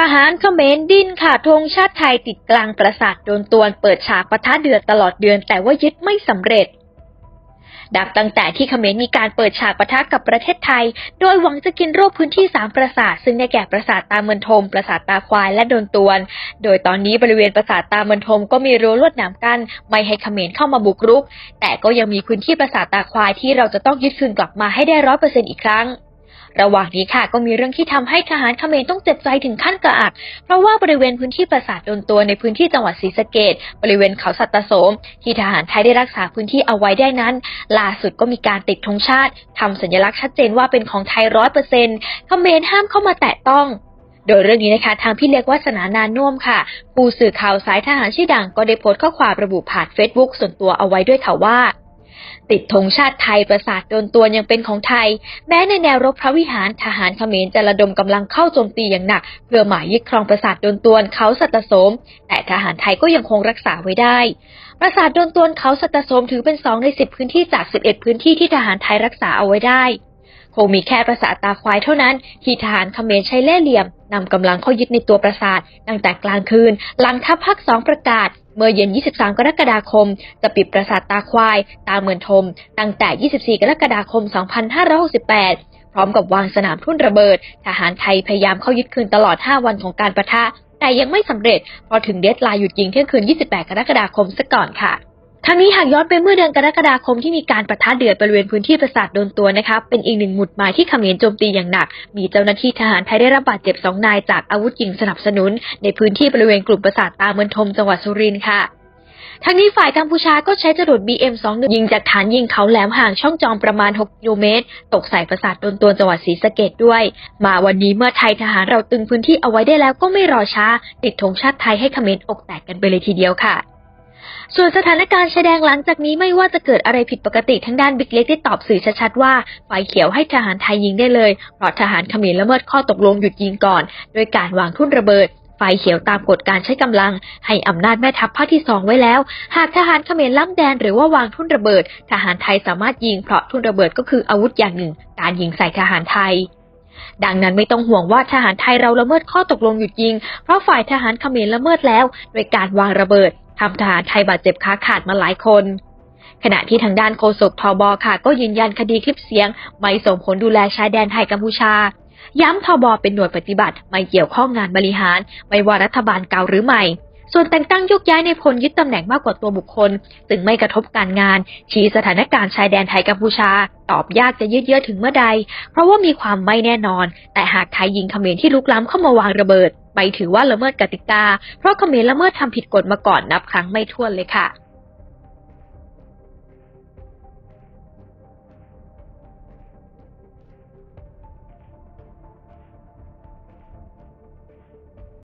ทหารเขมรดิ้นค่ะธงชาติไทยติดกลางปราสาทโดนตวนเปิดฉากปะทะเดือดตลอดเดือนแต่ว่ายึดไม่สำเร็จ ดักตั้งแต่ที่เขมรมีการเปิดฉากปะทะกับประเทศไทย โดยหวังจะกินรวบพื้นที่สามปราสาท ซึ่งได้แก่ปราสาทตาเมือนทม ปราสาทตาควายและโดนตวน โดยตอนนี้บริเวณปราสาทตาเมือนทมก็มีรั้วลวดหนามกั้นไม่ให้เขมรเข้ามาบุกรุก แต่ก็ยังมีพื้นที่ปราสาทตาควายที่เราจะต้องยึดคืนกลับมาให้ได้ร้อยเปอร์เซ็นต์อีกครั้ง ระหว่างนี้ค่ะก็มีเรื่องที่ทำให้ทหารเขมรต้องเจ็บใจถึงขั้นกระอัก เพราะว่าบริเวณพื้นที่ปราสาทโดนตัวในพื้นที่จังหวัดศรีสะเกดบริเวณเขาสัตตโสม ที่ทหารไทยได้รักษาพื้นที่เอาไว้ได้นั้น ล่าสุดก็มีการติดธงชาติทำสัญลักษณ์ชัดเจนว่าเป็นของไทยร้อยเปอร์เซ็นต์เขมรห้ามเข้ามาแตะต้องโดยเรื่องนี้นะคะทางพี่เล็กวัฒนานานน่มค่ะ ผู้สื่อข่าวสายทหารชื่อดังก็ได้โพสต์ข้อความระบุผ่านเฟซบุ๊กส่วนตัวเอาไว้ด้วยค่ะว่า ติดธงชาติไทยประสาทโดนตัวยังเป็นของไทย แม้ในแนวรบพระวิหารทหารเขมรจะระดมกำลังเข้าโจมตีอย่างหนัก เพื่อหมายยึดครองประสาทโดนตวนเขาสัตสม แต่ทหารไทยก็ยังคงรักษาไว้ได้ ประสาทโดนตวนเขาสัตสมถือเป็นสองในสิบพื้นที่จากสิบเอ็ดพื้นที่ที่ทหารไทยรักษาเอาไว้ได้ คงมีแค่ปราสาทตาควายเท่านั้น ที่ทหารเขมรใช้เล่เหลี่ยมนำกำลังเข้ายึดในตัวปราสาทตั้งแต่กลางคืน หลังทัพภาคสองประกาศ เมื่อเย็น 23 กรกฎาคม จะปิดปราสาทตาควาย ตาเหมือนทม ตั้งแต่ 24 กรกฎาคม 2568 พร้อมกับวางสนามทุ่นระเบิด ทหารไทยพยายามเข้ายึดคืนตลอด 5 วันของการประทะ แต่ยังไม่สำเร็จพอถึงเดดไลน์หยุดยิงเที่ยงคืน 28 กรกฎาคมซะก่อนค่ะ ทั้งนี้หากย้อนไปเมื่อเดือนกรกฎาคมที่มีการประทะเดือดบริเวณพื้นที่ปราสาทโดนตัวนะคะเป็นอีกหนึ่งหมุดหมายที่เขมรโจมตีอย่างหนัก มีเจ้าหน้าที่ทหารไทยได้รับบาดเจ็บสองนายจากอาวุธยิงสนับสนุน ในพื้นที่บริเวณกลุ่มปราสาทตาเมือนทมจังหวัดสุรินทร์ค่ะทั้งนี้ฝ่ายกัมพูชาก็ใช้จรวด BM21 ยิงจากฐานยิงเขาแหลมห่างช่องจอมประมาณ 6 กิโลเมตร ตกใส่ปราสาทโดนตัวจังหวัดศรีสะเกดด้วย มาวันนี้เมื่อไทยทหารเราตึงพื้นที่เอาไว้ได้แล้วก็ไม่รอช้า ติดธงชาติไทยให้เขมรอกแตกกันไปเลยทีเดียวค่ะ ส่วนสถานการณ์ชายแดนหลังจากนี้ไม่ว่าจะเกิดอะไรผิดปกติทั้งด้านบิ๊กเล็กได้ตอบสื่อชัดๆว่าไฟเขียวให้ทหารไทยยิงได้เลย เพราะทหารเขมรละเมิดข้อตกลงหยุดยิงก่อน โดยการวางทุ่นระเบิดไฟเขียวตามกฎการใช้กำลัง ให้อำนาจแม่ทัพภาคที่สองไว้แล้ว หากทหารเขมรล้ำแดนหรือว่าวางทุ่นระเบิด ทหารไทยสามารถยิงเพราะทุ่นระเบิดก็คืออาวุธอย่างหนึ่ง การยิงใส่ทหารไทย ดังนั้นไม่ต้องห่วงว่าทหารไทยเราละเมิดข้อตกลงหยุดยิง เพราะฝ่ายทหารเขมรละเมิดแล้ว โดยการวางระเบิด ทำทหารไทยบาดเจ็บขาขาดมาหลายคน ขณะที่ทางด้านโฆษกทบค่ะ ก็ยืนยันคดีคลิปเสียง ไม่ส่งผลดูแลชายแดนไทยกัมพูชา ย้ำทบเป็นหน่วยปฏิบัติ ไม่เกี่ยวข้องงานบริหาร ไม่ว่ารัฐบาลเก่าหรือใหม่ ส่วนแต่งตั้งยกย้ายในพลยึดตำแหน่งมากกว่าตัวบุคคล จึงไม่กระทบการงาน ชี้สถานการณ์ชายแดนไทยกัมพูชา ตอบยากจะยืดเยื้อถึงเมื่อใด เพราะว่ามีความไม่แน่นอน แต่หากไทยยิงเขมรที่ลุกล้ำเข้ามาวางระเบิด ไปถือว่าละเมิดกติกา เพราะเขมรละเมิดทำผิดกฎมาก่อนนับครั้งไม่ถ้วนเลยค่ะ